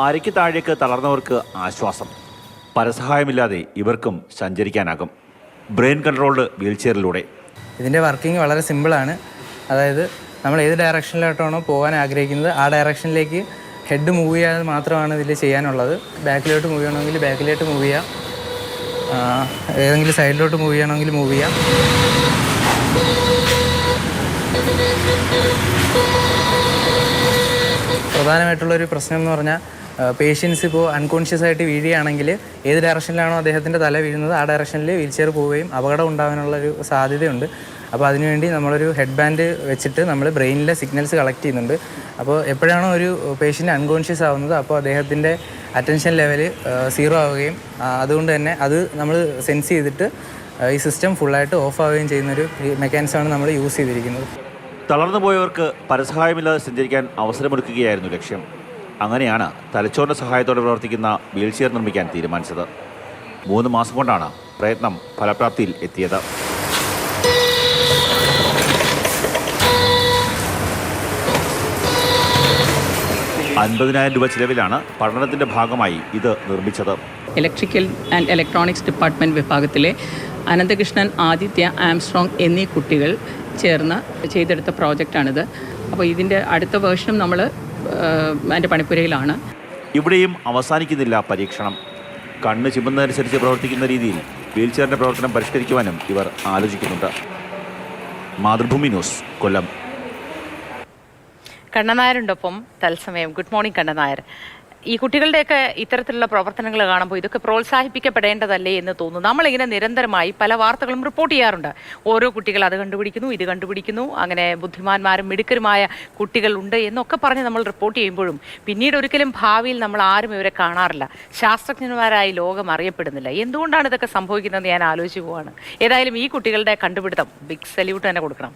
അരയ്ക്ക് താഴേക്ക് തളർന്നവർക്ക് ആശ്വാസം. പരസഹായമില്ലാതെ ഇവർക്കും സഞ്ചരിക്കാനാകും. Brain controlled വീൽചെയറിലൂടെ. ഇതിന്റെ വർക്കിംഗ് വളരെ സിമ്പിളാണ്. അതായത് നമ്മൾ ഏത് ഡയറക്ഷനിലോട്ടാണോ പോകാൻ ആഗ്രഹിക്കുന്നത് ആ ഡയറക്ഷനിലേക്ക് ഹെഡ് മൂവ് ചെയ്യാതെ മാത്രമാണ് ഇതിൽ ചെയ്യാനുള്ളത്. ബാക്കിലോട്ട് മൂവ് ചെയ്യണമെങ്കിൽ ബാക്കിലോട്ട് മൂവ് ചെയ്യാം. ഏതെങ്കിലും സൈഡിലോട്ട് മൂവ് ചെയ്യണമെങ്കിൽ മൂവ് ചെയ്യാം. പ്രധാനമായിട്ടുള്ളൊരു പ്രശ്നം എന്ന് പറഞ്ഞാൽ പേഷ്യൻസ് ഇപ്പോൾ അൺകോൺഷ്യസ് ആയിട്ട് വീഴുകയാണെങ്കിൽ ഏത് ഡയറക്ഷനിലാണോ അദ്ദേഹത്തിന്റെ തല വീഴുന്നത് ആ ഡയറക്ഷനിൽ വീൽ ചെയർ പോവുകയും അപകടം ഉണ്ടാകാനുള്ളൊരു സാധ്യതയുണ്ട്. അപ്പോൾ അതിനുവേണ്ടി നമ്മളൊരു ഹെഡ് ബാൻഡ് വെച്ചിട്ട് നമ്മൾ ബ്രെയിനിലെ സിഗ്നൽസ് കളക്ട് ചെയ്യുന്നുണ്ട്. അപ്പോൾ എപ്പോഴാണോ ഒരു പേഷ്യന്റ് അൺകോൺഷ്യസ് ആവുന്നത് അപ്പോൾ അദ്ദേഹത്തിന്റെ അറ്റൻഷൻ ലെവൽ സീറോ ആവുകയും അതുകൊണ്ട് തന്നെ അത് നമ്മൾ സെൻസ് ചെയ്തിട്ട് ഈ സിസ്റ്റം ഫുള്ളായിട്ട് ഓഫ് ആവുകയും ചെയ്യുന്നൊരു മെക്കാനിസമാണ് നമ്മൾ യൂസ് ചെയ്തിരിക്കുന്നത്. തളർന്നു പോയവർക്ക് പരസഹായമില്ലാതെ സഞ്ചരിക്കാൻ അവസരമൊരുക്കുകയായിരുന്നു ലക്ഷ്യം. അങ്ങനെയാണ് തലച്ചോറിന്റെ സഹായത്തോടെ പ്രവർത്തിക്കുന്ന വീൽചെയർ നിർമ്മിക്കാൻ തീരുമാനിച്ചത്. മൂന്ന് മാസം കൊണ്ടാണ് പ്രയത്നം ഫലപ്രാപ്തിയിൽ എത്തിയത്. അൻപതിനായിരം രൂപ ചിലവിലാണ് പഠനത്തിന്റെ ഭാഗമായി ഇത് നിർമ്മിച്ചത്. ഇലക്ട്രിക്കൽ ആൻഡ് ഇലക്ട്രോണിക്സ് ഡിപ്പാർട്ട്മെന്റ് വിഭാഗത്തിലെ അനന്തകൃഷ്ണൻ ആദിത്യ ആംസ്ട്രോങ് എന്നീ കുട്ടികൾ ചേർന്ന് ചെയ്തെടുത്ത പ്രോജക്റ്റാണിത്. അപ്പോൾ ഇതിന്റെ അടുത്ത വേർഷനും നമ്മൾ അതിന്റെ പണിപ്പുരയിലാണ്. ഇവിടെയും അവസാനിക്കുന്നില്ല പരീക്ഷണം. കണ്ണ് ചിമ്മുന്നതനുസരിച്ച് പ്രവർത്തിക്കുന്ന രീതിയിൽ വീൽചെയറിന്റെ പ്രവർത്തനം പരിഷ്കരിക്കുവാനും ഇവർ ആലോചിക്കുന്നുണ്ട്. മാതൃഭൂമി ന്യൂസ് കൊല്ലം. കണ്ണനായരുണ്ടൊപ്പം തത്സമയം. Good morning കണ്ണനായർ. ഈ കുട്ടികളുടെയൊക്കെ ഇത്തരത്തിലുള്ള പ്രവർത്തനങ്ങൾ കാണുമ്പോൾ ഇതൊക്കെ പ്രോത്സാഹിപ്പിക്കപ്പെടേണ്ടതല്ലേ എന്ന് തോന്നുന്നു. നമ്മളിങ്ങനെ നിരന്തരമായി പല വാർത്തകളും റിപ്പോർട്ട് ചെയ്യാറുണ്ട്. ഓരോ കുട്ടികൾ അത് കണ്ടുപിടിക്കുന്നു ഇത് കണ്ടുപിടിക്കുന്നു അങ്ങനെ ബുദ്ധിമാന്മാരും മിടുക്കരുമായ കുട്ടികളുണ്ട് എന്നൊക്കെ പറഞ്ഞ് നമ്മൾ റിപ്പോർട്ട് ചെയ്യുമ്പോഴും പിന്നീട് ഒരിക്കലും ഭാവിയിൽ നമ്മൾ ആരും ഇവരെ കാണാറില്ല. ശാസ്ത്രജ്ഞന്മാരായി ലോകം അറിയപ്പെടുന്നില്ല. എന്തുകൊണ്ടാണ് ഇതൊക്കെ സംഭവിക്കുന്നതെന്ന് ഞാൻ ആലോചിച്ചു പോവാണ്. ഏതായാലും ഈ കുട്ടികളുടെ കണ്ടുപിടുത്തം ബിഗ് സല്യൂട്ട് തന്നെ കൊടുക്കണം.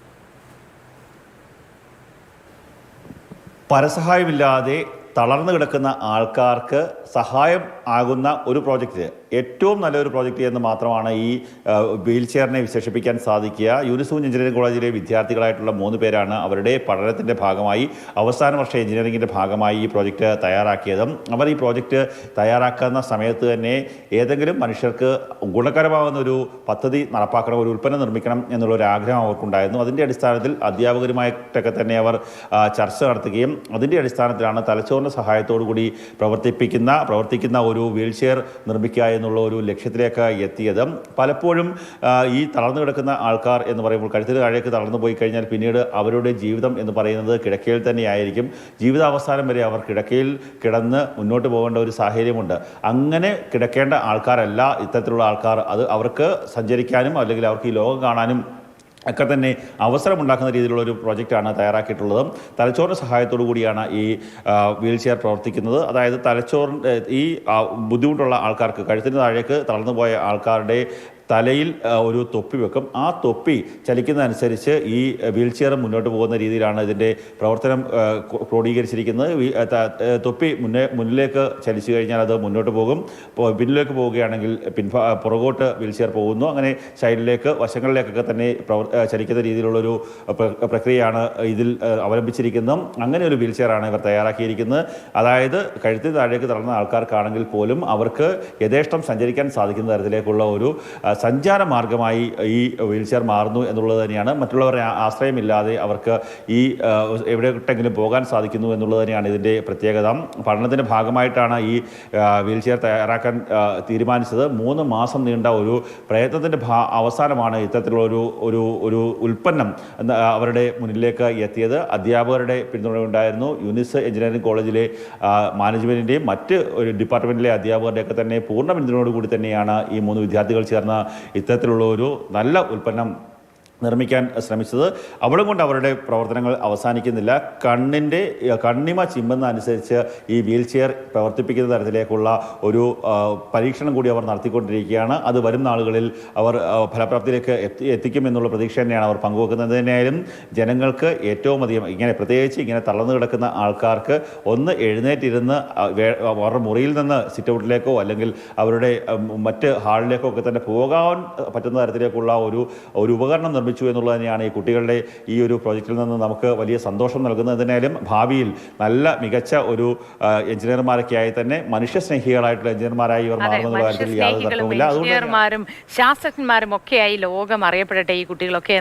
പരസഹായമില്ലാതെ തളർന്നു കിടക്കുന്ന ആൾക്കാർക്ക് സഹായം ആകുന്ന ഒരു പ്രോജക്റ്റ് ഏറ്റവും നല്ലൊരു പ്രോജക്റ്റ് എന്ന് മാത്രമാണ് ഈ വീൽ ചെയറിനെ വിശേഷിപ്പിക്കാൻ സാധിക്കുക. യൂണിസൂൺ എഞ്ചിനീയറിംഗ് കോളേജിലെ വിദ്യാർത്ഥികളായിട്ടുള്ള മൂന്ന് പേരാണ് അവരുടെ പഠനത്തിന്റെ ഭാഗമായി അവസാന വർഷ എഞ്ചിനീയറിംഗിന്റെ ഭാഗമായി ഈ പ്രോജക്റ്റ് തയ്യാറാക്കിയതും. അവർ ഈ പ്രോജക്റ്റ് തയ്യാറാക്കുന്ന സമയത്ത് തന്നെ ഏതെങ്കിലും മനുഷ്യർക്ക് ഗുണകരമാകുന്ന ഒരു പദ്ധതി നടപ്പാക്കണം ഒരു ഉൽപ്പന്നം നിർമ്മിക്കണം എന്നുള്ള ഒരു ആഗ്രഹം അവർക്കുണ്ടായിരുന്നു. അതിന്റെ അടിസ്ഥാനത്തിൽ അധ്യാപകരുമായിട്ടൊക്കെ തന്നെ അവർ ചർച്ച നടത്തുകയും അതിന്റെ അടിസ്ഥാനത്തിലാണ് തലച്ചോറിന്റെ സഹായത്തോടു കൂടി പ്രവർത്തിപ്പിക്കുന്ന പ്രവർത്തിക്കുന്ന ഒരു വീൽ ചെയർ നിർമ്മിക്കുക എന്നുള്ള ഒരു ലക്ഷ്യത്തിലേക്ക് എത്തിയത്. പലപ്പോഴും ഈ തളർന്നു കിടക്കുന്ന ആൾക്കാർ എന്ന് പറയുമ്പോൾ കഴുത്തിന് താഴേക്ക് തളർന്നു പോയി കഴിഞ്ഞാൽ പിന്നീട് അവരുടെ ജീവിതം എന്ന് പറയുന്നത് കിടക്കയിൽ തന്നെയായിരിക്കും ജീവിതാവസാനം വരെ അവർ കിടക്കയിൽ കിടന്ന് മുന്നോട്ട് പോകേണ്ട ഒരു സാഹചര്യമുണ്ട്. അങ്ങനെ കിടക്കേണ്ട ആൾക്കാരല്ല ഇത്തരത്തിലുള്ള ആൾക്കാർ. അത് അവർക്ക് സഞ്ചരിക്കാനും അല്ലെങ്കിൽ അവർക്ക് ഈ ലോകം കാണാനും ഒക്കെ തന്നെ അവസരമുണ്ടാക്കുന്ന രീതിയിലുള്ള ഒരു പ്രോജക്റ്റാണ് തയ്യാറാക്കിയിട്ടുള്ളതും. തലച്ചോറിന്റെ സഹായത്തോടു കൂടിയാണ് ഈ വീൽ ചെയർ പ്രവർത്തിക്കുന്നത്. അതായത് തലച്ചോറിന്റെ ഈ ബുദ്ധിമുട്ടുള്ള ആൾക്കാർക്ക് കഴുത്തിന് താഴേക്ക് തളർന്നു പോയ ആൾക്കാരുടെ തലയിൽ ഒരു തൊപ്പി വെക്കും. ആ തൊപ്പി ചലിക്കുന്നതനുസരിച്ച് ഈ വീൽ ചെയർ മുന്നോട്ട് പോകുന്ന രീതിയിലാണ് ഇതിന്റെ പ്രവർത്തനം ക്രോഡീകരിച്ചിരിക്കുന്നത്. തൊപ്പി മുന്നേ മുന്നിലേക്ക് ചലിച്ചു കഴിഞ്ഞാൽ അത് മുന്നോട്ട് പോകും. പിന്നിലേക്ക് പോവുകയാണെങ്കിൽ പിൻഭാ പുറകോട്ട് വീൽ ചെയർ പോകുന്നു. അങ്ങനെ സൈഡിലേക്ക് വശങ്ങളിലേക്കൊക്കെ തന്നെ പ്രവർ ചലിക്കുന്ന രീതിയിലുള്ളൊരു പ്ര- പ്രക്രിയയാണ് ഇതിൽ അവലംബിച്ചിരിക്കുന്നത്. അങ്ങനെ ഒരു വീൽ ചെയറാണ് ഇവർ തയ്യാറാക്കിയിരിക്കുന്നത്. അതായത് കഴുത്തിന് താഴേക്ക് തളർന്ന ആൾക്കാർക്കാണെങ്കിൽ പോലും അവർക്ക് യഥേഷ്ടം സഞ്ചരിക്കാൻ സാധിക്കുന്ന തരത്തിലേക്കുള്ള ഒരു സഞ്ചാര മാർഗമായി ഈ വീൽചെയർ മാറുന്നു എന്നുള്ളത് തന്നെയാണ്. മറ്റുള്ളവരെ ആശ്രയമില്ലാതെ അവർക്ക് ഈ എവിടെയെങ്കിലും പോകാൻ സാധിക്കുന്നു എന്നുള്ളത് തന്നെയാണ് ഇതിന്റെ പ്രത്യേകത. പഠനത്തിന്റെ ഭാഗമായിട്ടാണ് ഈ വീൽചെയർ തയ്യാറാക്കാൻ തീരുമാനിച്ചത്. മൂന്ന് മാസം നീണ്ട ഒരു പ്രയത്നത്തിന്റെ അവസാനമാണ് ഇത്തരത്തിലുള്ള ഒരു ഒരു ഉൽപ്പന്നം അവരുടെ മുന്നിലേക്ക് എത്തിയത്. അധ്യാപകരുടെ പിന്തുണ ഉണ്ടായിരുന്നു യൂനിസ് എഞ്ചിനീയറിംഗ് കോളേജിലെ മാനേജ്മെന്റിന്റെയും മറ്റ് ഒരു ഡിപ്പാർട്ട്മെന്റിലെ അധ്യാപകരുടെയൊക്കെ തന്നെ പൂർണ പിന്തുണയോടുകൂടി തന്നെയാണ് ഈ മൂന്ന് വിദ്യാർത്ഥികൾ ചേർന്ന് ഇത്തരത്തിലുള്ള ഒരു നല്ല ഉൽപ്പന്നം നിർമ്മിക്കാൻ ശ്രമിച്ചത്. അവിടെ കൊണ്ട് അവരുടെ പ്രവർത്തനങ്ങൾ അവസാനിക്കുന്നില്ല. കണ്ണിന്റെ കണ്ണിമ ചിമ്മുന്ന അനുസരിച്ച് ഈ വീൽ ചെയർ പ്രവർത്തിപ്പിക്കുന്ന തരത്തിലേക്കുള്ള ഒരു പരീക്ഷണം കൂടി അവർ നടത്തിക്കൊണ്ടിരിക്കുകയാണ്. അത് വരും നാളുകളിൽ അവർ ഫലപ്രാപ്തിയിലേക്ക് എത്തി എത്തിക്കുമെന്നുള്ള പ്രതീക്ഷ തന്നെയാണ് അവർ പങ്കുവെക്കുന്നതിനായാലും ജനങ്ങൾക്ക് ഏറ്റവും അധികം ഇങ്ങനെ പ്രത്യേകിച്ച് ഇങ്ങനെ തളർന്നു കിടക്കുന്ന ആൾക്കാർക്ക് ഒന്ന് എഴുന്നേറ്റിരുന്ന് അവരുടെ മുറിയിൽ നിന്ന് സിറ്റൗട്ടിലേക്കോ അല്ലെങ്കിൽ അവരുടെ മറ്റ് ഹാളിലേക്കോ ഒക്കെ തന്നെ പോകാൻ പറ്റുന്ന തരത്തിലേക്കുള്ള ഒരു ഒരു ഉപകരണം നിർമ്മിച്ചു നിർമ്മിച്ചു എന്നുള്ളത് തന്നെയാണ് ഈ കുട്ടികളുടെ ഈ ഒരു പ്രോജക്റ്റിൽ നിന്ന് നമുക്ക് വലിയ സന്തോഷം നൽകുന്നതിനാലും ഭാവിയിൽ നല്ല മികച്ച ഒരു എഞ്ചിനീയർമാരൊക്കെയായി തന്നെ മനുഷ്യസ്നേഹികളായിട്ടുള്ള എഞ്ചിനീയർമാരായി ഇവർ മാറുന്ന കാര്യത്തിൽ യാതൊരു തർക്കവുമില്ല. അതുകൊണ്ട് ശാസ്ത്രജ്ഞന്മാരും ഒക്കെയായി ലോകം അറിയപ്പെടട്ടെ ഈ കുട്ടികളൊക്കെ.